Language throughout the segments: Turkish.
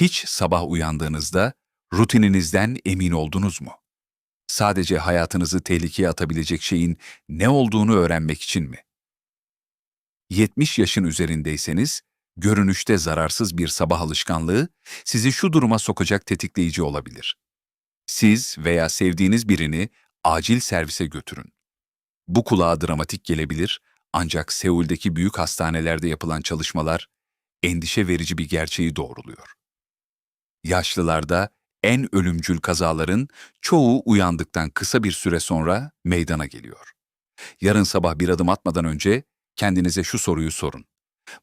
Hiç sabah uyandığınızda rutininizden emin oldunuz mu? Sadece hayatınızı tehlikeye atabilecek şeyin ne olduğunu öğrenmek için mi? 70 yaşın üzerindeyseniz, görünüşte zararsız bir sabah alışkanlığı sizi şu duruma sokacak tetikleyici olabilir. Siz veya sevdiğiniz birini acil servise götürün. Bu kulağa dramatik gelebilir ancak Seul'deki büyük hastanelerde yapılan çalışmalar endişe verici bir gerçeği doğruluyor. Yaşlılarda en ölümcül kazaların çoğu uyandıktan kısa bir süre sonra meydana geliyor. Yarın sabah bir adım atmadan önce kendinize şu soruyu sorun.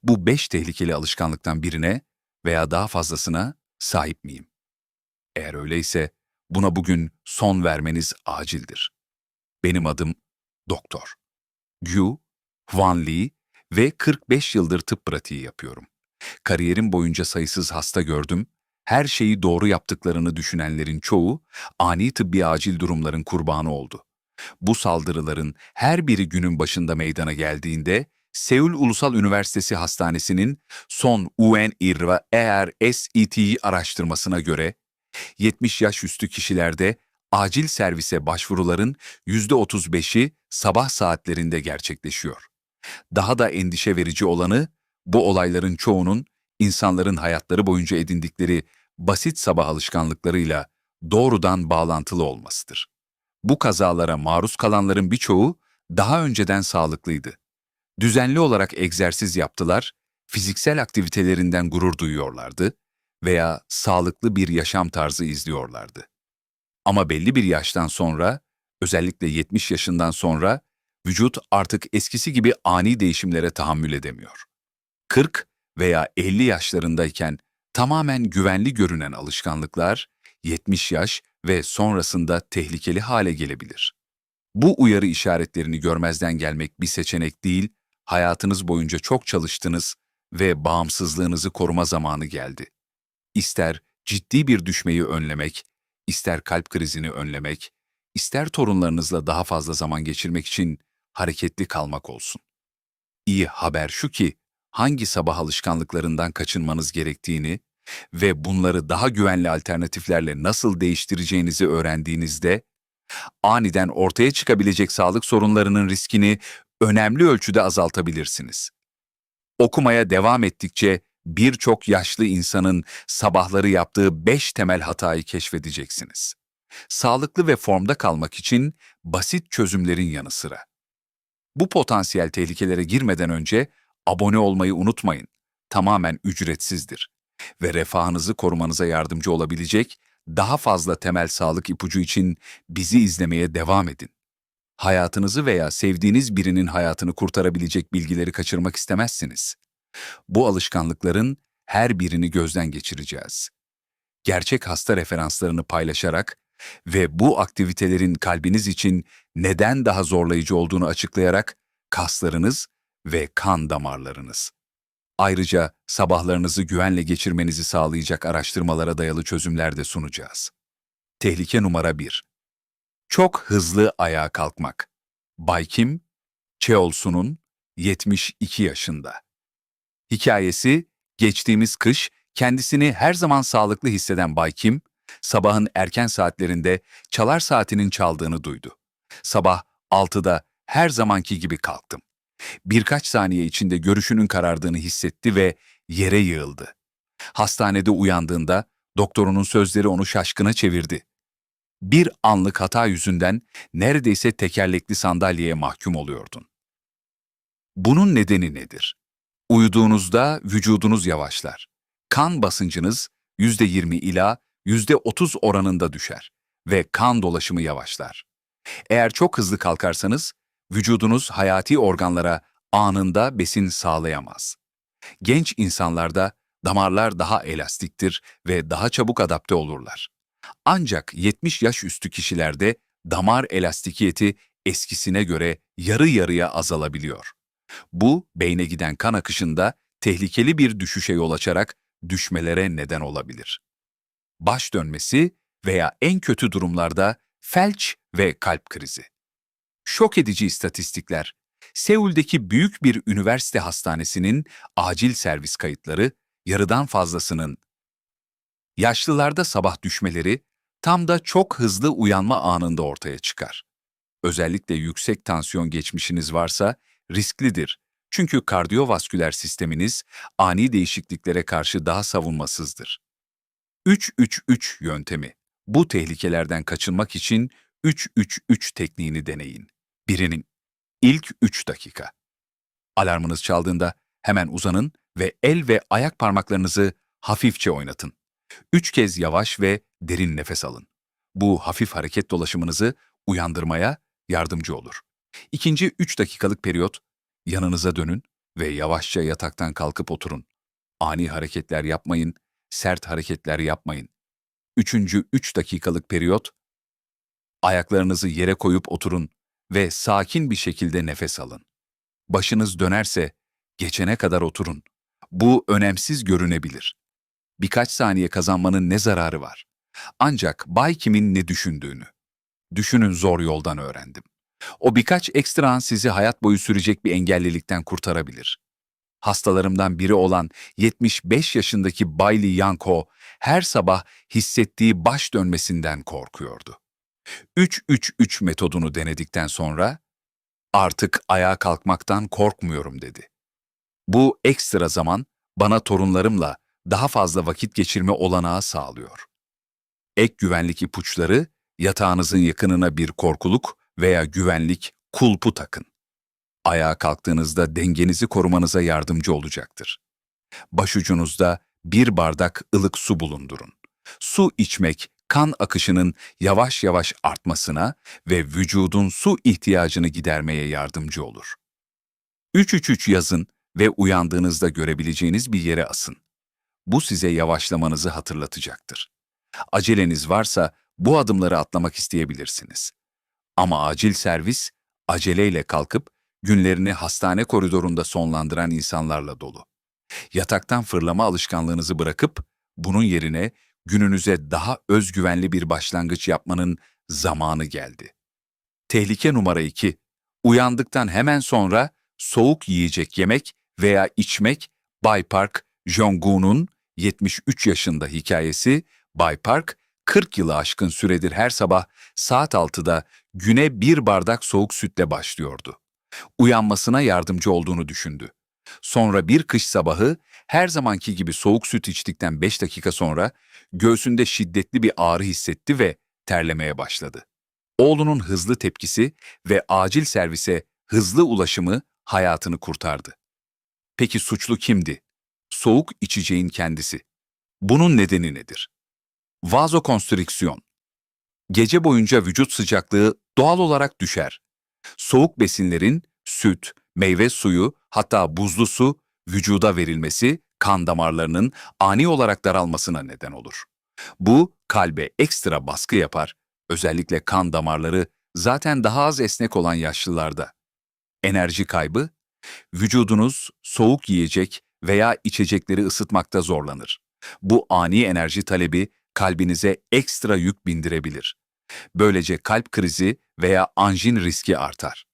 Bu beş tehlikeli alışkanlıktan birine veya daha fazlasına sahip miyim? Eğer öyleyse buna bugün son vermeniz acildir. Benim adım Doktor. Gu, Hwan Lee ve 45 yıldır tıp pratiği yapıyorum. Kariyerim boyunca sayısız hasta gördüm, her şeyi doğru yaptıklarını düşünenlerin çoğu ani tıbbi acil durumların kurbanı oldu. Bu saldırıların her biri günün başında meydana geldiğinde Seul Ulusal Üniversitesi Hastanesi'nin son UNIRVA SET araştırmasına göre 70 yaş üstü kişilerde acil servise başvuruların %35'i sabah saatlerinde gerçekleşiyor. Daha da endişe verici olanı bu olayların çoğunun insanların hayatları boyunca edindikleri basit sabah alışkanlıklarıyla doğrudan bağlantılı olmasıdır. Bu kazalara maruz kalanların birçoğu daha önceden sağlıklıydı. Düzenli olarak egzersiz yaptılar, fiziksel aktivitelerinden gurur duyuyorlardı veya sağlıklı bir yaşam tarzı izliyorlardı. Ama belli bir yaştan sonra, özellikle 70 yaşından sonra, vücut artık eskisi gibi ani değişimlere tahammül edemiyor. 40 veya 50 yaşlarındayken tamamen güvenli görünen alışkanlıklar 70 yaş ve sonrasında tehlikeli hale gelebilir. Bu uyarı işaretlerini görmezden gelmek bir seçenek değil, hayatınız boyunca çok çalıştınız ve bağımsızlığınızı koruma zamanı geldi. İster ciddi bir düşmeyi önlemek, ister kalp krizini önlemek, ister torunlarınızla daha fazla zaman geçirmek için hareketli kalmak olsun. İyi haber şu ki, hangi sabah alışkanlıklarından kaçınmanız gerektiğini ve bunları daha güvenli alternatiflerle nasıl değiştireceğinizi öğrendiğinizde, aniden ortaya çıkabilecek sağlık sorunlarının riskini önemli ölçüde azaltabilirsiniz. Okumaya devam ettikçe birçok yaşlı insanın sabahları yaptığı beş temel hatayı keşfedeceksiniz. Sağlıklı ve formda kalmak için basit çözümlerin yanı sıra. Bu potansiyel tehlikelere girmeden önce abone olmayı unutmayın. Tamamen ücretsizdir ve refahınızı korumanıza yardımcı olabilecek daha fazla temel sağlık ipucu için bizi izlemeye devam edin. Hayatınızı veya sevdiğiniz birinin hayatını kurtarabilecek bilgileri kaçırmak istemezsiniz. Bu alışkanlıkların her birini gözden geçireceğiz. Gerçek hasta referanslarını paylaşarak ve bu aktivitelerin kalbiniz için neden daha zorlayıcı olduğunu açıklayarak kaslarınız ve kan damarlarınız. Ayrıca sabahlarınızı güvenle geçirmenizi sağlayacak araştırmalara dayalı çözümler de sunacağız. Tehlike numara 1. Çok hızlı ayağa kalkmak. Bay Kim, Cheolsu'nun 72 yaşında. Hikayesi, geçtiğimiz kış kendisini her zaman sağlıklı hisseden Bay Kim, sabahın erken saatlerinde çalar saatinin çaldığını duydu. Sabah 6'da her zamanki gibi kalktım. Birkaç saniye içinde görüşünün karardığını hissetti ve yere yığıldı. Hastanede uyandığında doktorunun sözleri onu şaşkına çevirdi. Bir anlık hata yüzünden neredeyse tekerlekli sandalyeye mahkum oluyordun. Bunun nedeni nedir? Uyuduğunuzda vücudunuz yavaşlar. Kan basıncınız %20 ila %30 oranında düşer ve kan dolaşımı yavaşlar. Eğer çok hızlı kalkarsanız vücudunuz hayati organlara anında besin sağlayamaz. Genç insanlarda damarlar daha elastiktir ve daha çabuk adapte olurlar. Ancak 70 yaş üstü kişilerde damar elastikiyeti eskisine göre yarı yarıya azalabiliyor. Bu, beyne giden kan akışında tehlikeli bir düşüşe yol açarak düşmelere neden olabilir. Baş dönmesi veya en kötü durumlarda felç ve kalp krizi. Şok edici istatistikler. Seul'deki büyük bir üniversite hastanesinin acil servis kayıtları yarıdan fazlasının Yaşlılarda sabah düşmeleri tam da çok hızlı uyanma anında ortaya çıkar. Özellikle yüksek tansiyon geçmişiniz varsa risklidir. Çünkü kardiyovasküler sisteminiz ani değişikliklere karşı daha savunmasızdır. 3-3-3 yöntemi. Bu tehlikelerden kaçınmak için 3-3-3 tekniğini deneyin. Birinin ilk 3 dakika. Alarmınız çaldığında hemen uzanın ve el ve ayak parmaklarınızı hafifçe oynatın. Üç kez yavaş ve derin nefes alın. Bu hafif hareket dolaşımınızı uyandırmaya yardımcı olur. İkinci 3 dakikalık periyot, yanınıza dönün ve yavaşça yataktan kalkıp oturun. Ani hareketler yapmayın, sert hareketler yapmayın. Üçüncü 3 dakikalık periyot, ayaklarınızı yere koyup oturun ve sakin bir şekilde nefes alın. Başınız dönerse geçene kadar oturun. Bu önemsiz görünebilir. Birkaç saniye kazanmanın ne zararı var? Ancak Bay Kim'in ne düşündüğünü. Düşünün zor yoldan öğrendim. O birkaç ekstra an sizi hayat boyu sürecek bir engellilikten kurtarabilir. Hastalarımdan biri olan 75 yaşındaki Bay Li Yanko her sabah hissettiği baş dönmesinden korkuyordu. 3-3-3 metodunu denedikten sonra artık ayağa kalkmaktan korkmuyorum dedi. Bu ekstra zaman bana torunlarımla daha fazla vakit geçirme olanağı sağlıyor. Ek güvenlik ipuçları yatağınızın yakınına bir korkuluk veya güvenlik kulpu takın. Ayağa kalktığınızda dengenizi korumanıza yardımcı olacaktır. Başucunuzda bir bardak ılık su bulundurun. Su içmek kan akışının yavaş yavaş artmasına ve vücudun su ihtiyacını gidermeye yardımcı olur. 333 yazın ve uyandığınızda görebileceğiniz bir yere asın. Bu size yavaşlamanızı hatırlatacaktır. Aceleniz varsa bu adımları atlamak isteyebilirsiniz. Ama acil servis aceleyle kalkıp günlerini hastane koridorunda sonlandıran insanlarla dolu. Yataktan fırlama alışkanlığınızı bırakıp bunun yerine gününüze daha özgüvenli bir başlangıç yapmanın zamanı geldi. Tehlike numara 2. Uyandıktan hemen sonra soğuk yiyecek yemek veya içmek Bay Park Jong-un'un 73 yaşında hikayesi Bay Park 40 yılı aşkın süredir her sabah saat 6'da güne bir bardak soğuk sütle başlıyordu. Uyanmasına yardımcı olduğunu düşündü. Sonra bir kış sabahı her zamanki gibi soğuk süt içtikten 5 dakika sonra göğsünde şiddetli bir ağrı hissetti ve terlemeye başladı. Oğlunun hızlı tepkisi ve acil servise hızlı ulaşımı hayatını kurtardı. Peki suçlu kimdi? Soğuk içeceğin kendisi. Bunun nedeni nedir? Vazokonstrüksiyon. Gece boyunca vücut sıcaklığı doğal olarak düşer. Soğuk besinlerin süt, meyve suyu, hatta buzlu su vücuda verilmesi kan damarlarının ani olarak daralmasına neden olur. Bu kalbe ekstra baskı yapar, özellikle kan damarları zaten daha az esnek olan yaşlılarda. Enerji kaybı, vücudunuz soğuk yiyecek veya içecekleri ısıtmakta zorlanır. Bu ani enerji talebi kalbinize ekstra yük bindirebilir. Böylece kalp krizi veya anjin riski artar.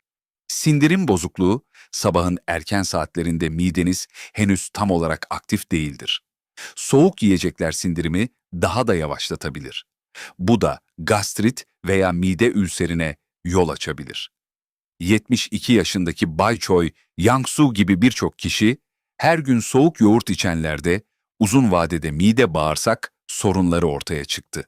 Sindirim bozukluğu, sabahın erken saatlerinde mideniz henüz tam olarak aktif değildir. Soğuk yiyecekler sindirimi daha da yavaşlatabilir. Bu da gastrit veya mide ülserine yol açabilir. 72 yaşındaki Bay Choi Yang-su gibi birçok kişi her gün soğuk yoğurt içenlerde uzun vadede mide bağırsak sorunları ortaya çıktı.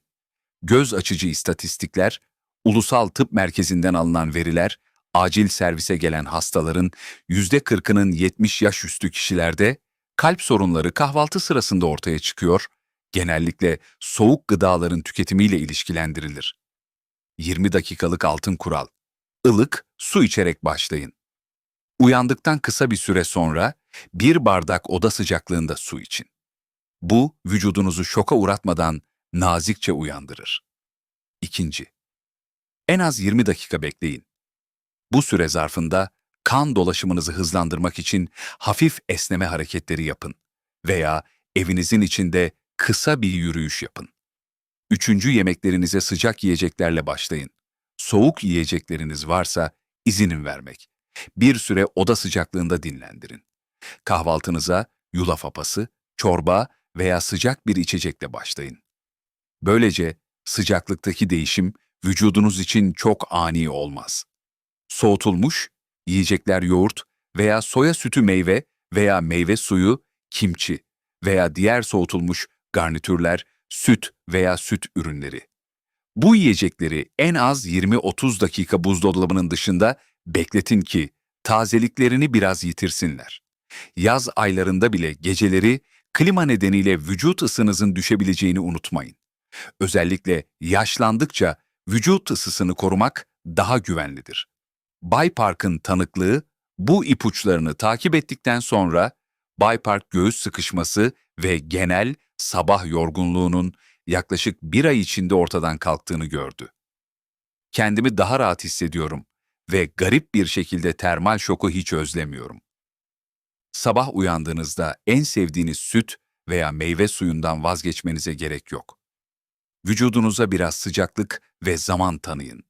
Göz açıcı istatistikler, Ulusal Tıp Merkezi'nden alınan veriler, acil servise gelen hastaların %40'ının 70 yaş üstü kişilerde kalp sorunları kahvaltı sırasında ortaya çıkıyor, genellikle soğuk gıdaların tüketimiyle ilişkilendirilir. 20 dakikalık altın kural. Ilık su içerek başlayın. Uyandıktan kısa bir süre sonra bir bardak oda sıcaklığında su için. Bu, vücudunuzu şoka uğratmadan nazikçe uyandırır. İkinci, en az 20 dakika bekleyin. Bu süre zarfında kan dolaşımınızı hızlandırmak için hafif esneme hareketleri yapın veya evinizin içinde kısa bir yürüyüş yapın. Üçüncü yemeklerinize sıcak yiyeceklerle başlayın. Soğuk yiyecekleriniz varsa izinin vermek. Bir süre oda sıcaklığında dinlendirin. Kahvaltınıza yulaf apası, çorba veya sıcak bir içecekle başlayın. Böylece sıcaklıktaki değişim vücudunuz için çok ani olmaz. Soğutulmuş, yiyecekler yoğurt veya soya sütü meyve veya meyve suyu, kimçi veya diğer soğutulmuş garnitürler, süt veya süt ürünleri. Bu yiyecekleri en az 20-30 dakika buzdolabının dışında bekletin ki tazeliklerini biraz yitirsinler. Yaz aylarında bile geceleri klima nedeniyle vücut ısınızın düşebileceğini unutmayın. Özellikle yaşlandıkça vücut ısısını korumak daha güvenlidir. Bay Park'ın tanıklığı bu ipuçlarını takip ettikten sonra Bay Park göğüs sıkışması ve genel sabah yorgunluğunun yaklaşık bir ay içinde ortadan kalktığını gördü. Kendimi daha rahat hissediyorum ve garip bir şekilde termal şoku hiç özlemiyorum. Sabah uyandığınızda en sevdiğiniz süt veya meyve suyundan vazgeçmenize gerek yok. Vücudunuza biraz sıcaklık ve zaman tanıyın.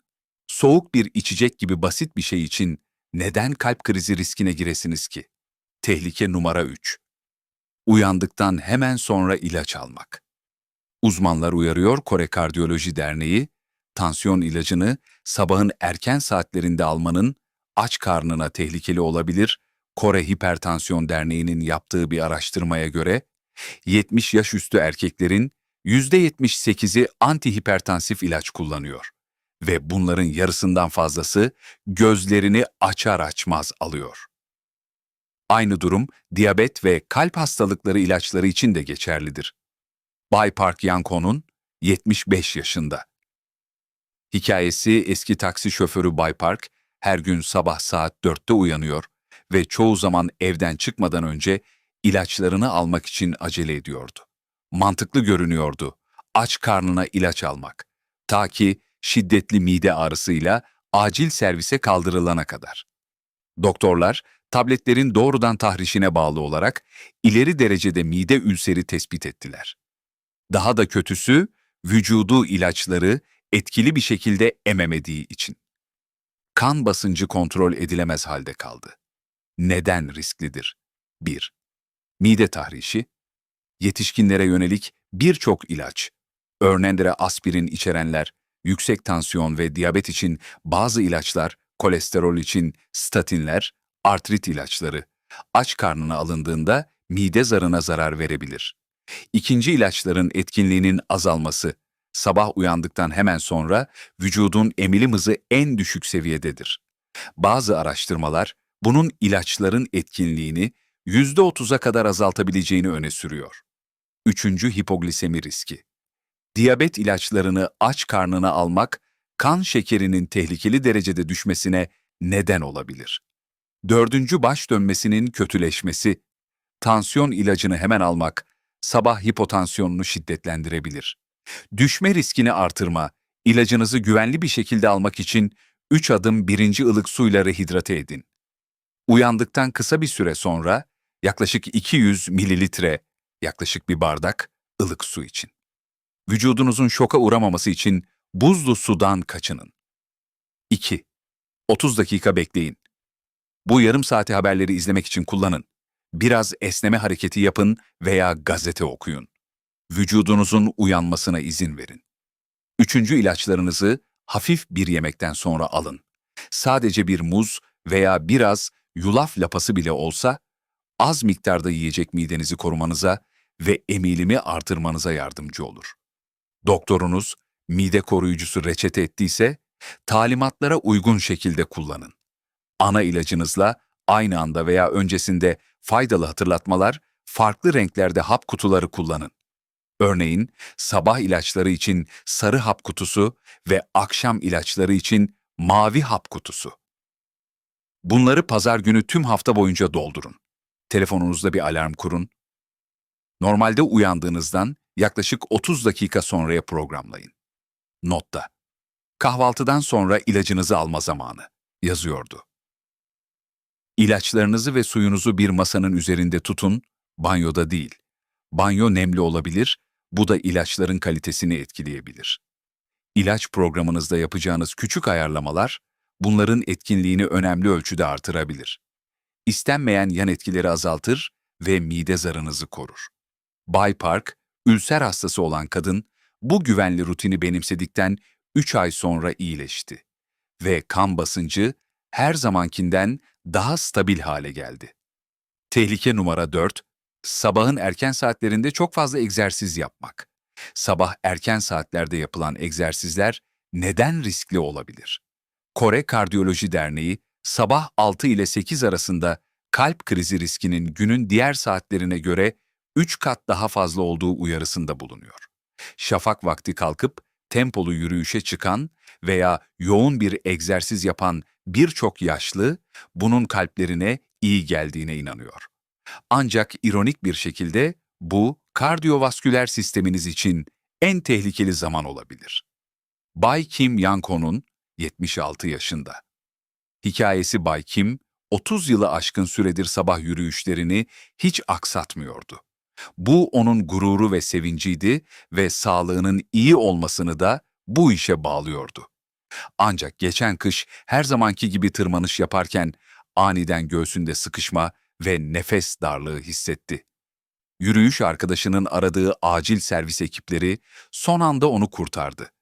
Soğuk bir içecek gibi basit bir şey için neden kalp krizi riskine giresiniz ki? Tehlike numara 3. Uyandıktan hemen sonra ilaç almak. Uzmanlar uyarıyor Kore Kardiyoloji Derneği, tansiyon ilacını sabahın erken saatlerinde almanın aç karnına tehlikeli olabilir. Kore Hipertansiyon Derneği'nin yaptığı bir araştırmaya göre 70 yaş üstü erkeklerin %78'i antihipertansif ilaç kullanıyor ve bunların yarısından fazlası gözlerini açar açmaz alıyor. Aynı durum diyabet ve kalp hastalıkları ilaçları için de geçerlidir. Bay Park Yanko'nun 75 yaşında. Hikayesi eski taksi şoförü Bay Park her gün sabah saat 4'te uyanıyor ve çoğu zaman evden çıkmadan önce ilaçlarını almak için acele ediyordu. Mantıklı görünüyordu aç karnına ilaç almak ta ki şiddetli mide ağrısıyla acil servise kaldırılana kadar. Doktorlar tabletlerin doğrudan tahrişine bağlı olarak ileri derecede mide ülseri tespit ettiler. Daha da kötüsü, vücudu ilaçları etkili bir şekilde ememediği için. Kan basıncı kontrol edilemez halde kaldı. Neden risklidir? 1. Mide tahrişi, yetişkinlere yönelik birçok ilaç, örneğin aspirin içerenler, yüksek tansiyon ve diyabet için bazı ilaçlar, kolesterol için statinler, artrit ilaçları, aç karnına alındığında mide zarına zarar verebilir. İkinci ilaçların etkinliğinin azalması, sabah uyandıktan hemen sonra vücudun emilim hızı en düşük seviyededir. Bazı araştırmalar bunun ilaçların etkinliğini %30'a kadar azaltabileceğini öne sürüyor. Üçüncü hipoglisemi riski. Diyabet ilaçlarını aç karnına almak, kan şekerinin tehlikeli derecede düşmesine neden olabilir. Dördüncü baş dönmesinin kötüleşmesi. Tansiyon ilacını hemen almak, sabah hipotansiyonunu şiddetlendirebilir. Düşme riskini artırma, ilacınızı güvenli bir şekilde almak için 3 adım birinci ılık suyla rehidrate edin. Uyandıktan kısa bir süre sonra yaklaşık 200 mililitre, yaklaşık bir bardak ılık su için. Vücudunuzun şoka uğramaması için buzlu sudan kaçının. 2. 30 dakika bekleyin. Bu yarım saati haberleri izlemek için kullanın. Biraz esneme hareketi yapın veya gazete okuyun. Vücudunuzun uyanmasına izin verin. Üçüncü ilaçlarınızı hafif bir yemekten sonra alın. Sadece bir muz veya biraz yulaf lapası bile olsa az miktarda yiyecek midenizi korumanıza ve emilimi artırmanıza yardımcı olur. Doktorunuz mide koruyucusu reçete ettiyse talimatlara uygun şekilde kullanın. Ana ilacınızla aynı anda veya öncesinde faydalı hatırlatmalar, farklı renklerde hap kutuları kullanın. Örneğin sabah ilaçları için sarı hap kutusu ve akşam ilaçları için mavi hap kutusu. Bunları pazar günü tüm hafta boyunca doldurun. Telefonunuzda bir alarm kurun. Normalde uyandığınızdan yaklaşık 30 dakika sonraya programlayın. Notta. Kahvaltıdan sonra ilacınızı alma zamanı yazıyordu. İlaçlarınızı ve suyunuzu bir masanın üzerinde tutun, banyoda değil. Banyo nemli olabilir, bu da ilaçların kalitesini etkileyebilir. İlaç programınızda yapacağınız küçük ayarlamalar, bunların etkinliğini önemli ölçüde artırabilir. İstenmeyen yan etkileri azaltır ve mide zarınızı korur. Bay Park, ülser hastası olan kadın, Bu güvenli rutini benimsedikten 3 ay sonra iyileşti ve kan basıncı her zamankinden daha stabil hale geldi. Tehlike numara 4, sabahın erken saatlerinde çok fazla egzersiz yapmak. Sabah erken saatlerde yapılan egzersizler neden riskli olabilir? Kore Kardiyoloji Derneği, sabah 6 ile 8 arasında kalp krizi riskinin günün diğer saatlerine göre 3 kat daha fazla olduğu uyarısında bulunuyor. Şafak vakti kalkıp tempolu yürüyüşe çıkan veya yoğun bir egzersiz yapan birçok yaşlı bunun kalplerine iyi geldiğine inanıyor. Ancak ironik bir şekilde bu kardiyovasküler sisteminiz için en tehlikeli zaman olabilir. Bay Kim Yanko'nun 76 yaşında. Hikayesi Bay Kim, 30 yılı aşkın süredir sabah yürüyüşlerini hiç aksatmıyordu. Bu onun gururu ve sevinciydi ve sağlığının iyi olmasını da bu işe bağlıyordu. Ancak geçen kış her zamanki gibi tırmanış yaparken aniden göğsünde sıkışma ve nefes darlığı hissetti. Yürüyüş arkadaşının aradığı acil servis ekipleri son anda onu kurtardı.